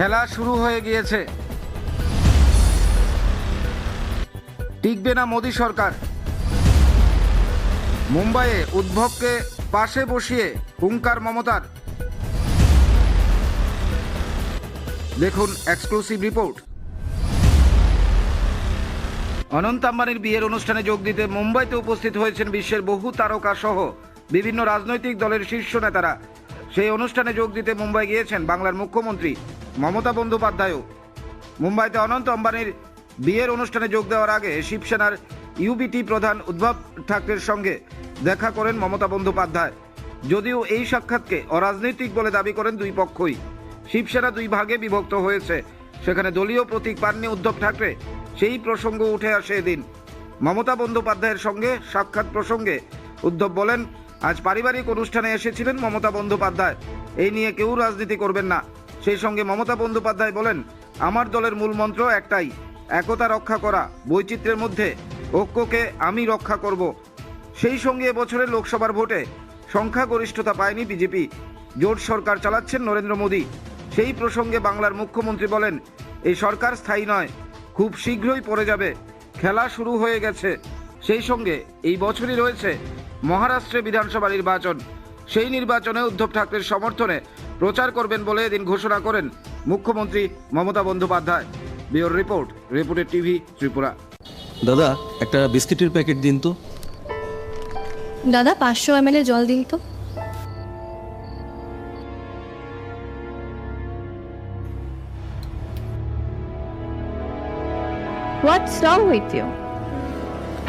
খেলা শুরু হয়ে গিয়েছে। টিকবে না মোদী সরকার। মুম্বাইয়ে উদ্ভবকে পাশে বসিয়ে হুঙ্কার মমতার। দেখুন এক্সক্লুসিভ রিপোর্ট অনন্ত আম্বানির বিয়ের অনুষ্ঠানে যোগ দিতে মুম্বাইতে উপস্থিত হয়েছেন বিশ্বের বহু তারকা সহ বিভিন্ন রাজনৈতিক দলের শীর্ষ নেতারা। সেই অনুষ্ঠানে যোগ দিতে মুম্বাই গিয়েছেন বাংলার মুখ্যমন্ত্রী মমতা বন্দ্যোপাধ্যায়ও। মুম্বাইতে অনন্ত আম্বানির বিয়ের অনুষ্ঠানে যোগ দেওয়ার আগে শিবসেনার ইউবিটি প্রধান উদ্ধব ঠাকরের সঙ্গে দেখা করেন মমতা বন্দ্যোপাধ্যায়। যদিও এই সাক্ষাৎকে অরাজনৈতিক বলে দাবি করেন দুই পক্ষই। শিবসেনা দুই ভাগে বিভক্ত হয়েছে। সেখানে দলীয় প্রতীক পাননি উদ্ধব ঠাকরে। সেই প্রসঙ্গ উঠে আসে এদিন। মমতা বন্দ্যোপাধ্যায়ের সঙ্গে সাক্ষাৎ প্রসঙ্গে উদ্ধব বলেন, আজ পারিবারিক অনুষ্ঠানে এসেছিলেন মমতা বন্দ্যোপাধ্যায়। এই নিয়ে কেউ রাজনীতি করবেন না। সেই সঙ্গে মমতা বন্দ্যোপাধ্যায় বলেন, আমার দলের মূল মন্ত্র একটাই, একতা রক্ষা করা। বৈচিত্র্যের মধ্যে ঐক্যকে আমি রক্ষা করব। সেই সঙ্গে এবছরের লোকসভার ভোটে সংখ্যাগরিষ্ঠতা পায়নি বিজেপি। জোট সরকার চালাচ্ছেন নরেন্দ্র মোদী। সেই প্রসঙ্গে বাংলার মুখ্যমন্ত্রী বলেন এই সরকার স্থায়ী নয়, খুব শীঘ্রই পড়ে যাবে। খেলা শুরু হয়ে গেছে। সেই সঙ্গে এই বছরই রয়েছে মহারাষ্ট্রে বিধানসভা নির্বাচন। সেই নির্বাচনে উদ্ধব ঠাকরের সমর্থনে প্রচার করবেন বলে এদিন ঘোষণা করেন মুখ্যমন্ত্রী মমতা বন্দ্যোপাধ্যায়। বিওর রিপোর্ট রিপোর্টের টিভি ত্রিপুরা। দাদা একটা বিস্কিটের প্যাকেট দিন তো। দাদা পাঁচশো এম জল দিন তো। হোয়াটস রং উইথ ইউ